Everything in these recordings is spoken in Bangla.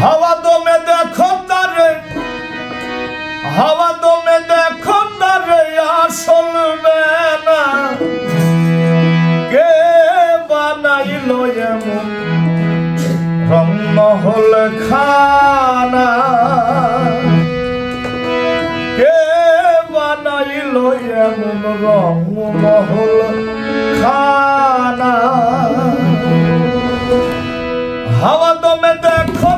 হাওয়া দমে দেখো তারে। হাওয়া দমে দেখো তারে আসল বেলা কে বানাইল এমন রমহল খানা? কে বানাইল এমন রমহল খানা? হাওয়া দমে দেখো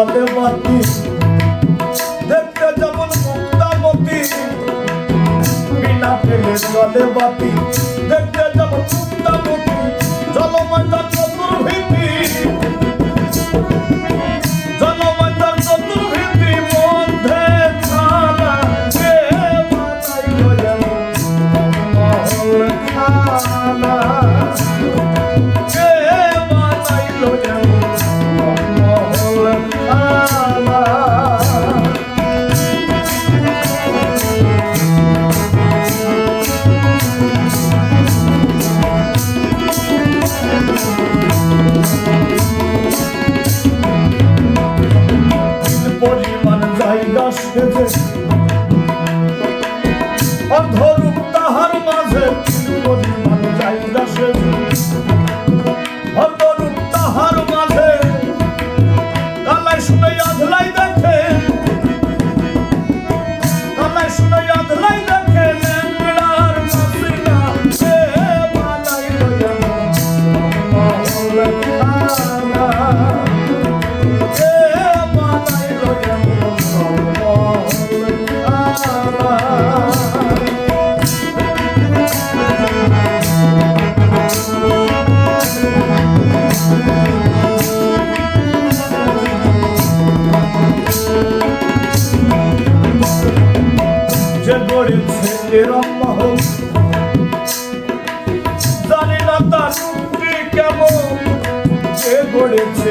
জলে বাতি দেখতে যেমন মুক্তামতি বিনা তেলে জলে বাতি। দেখতে যেমন Listen to. এরম মহল জানি না তার কেমন সে গড়েছে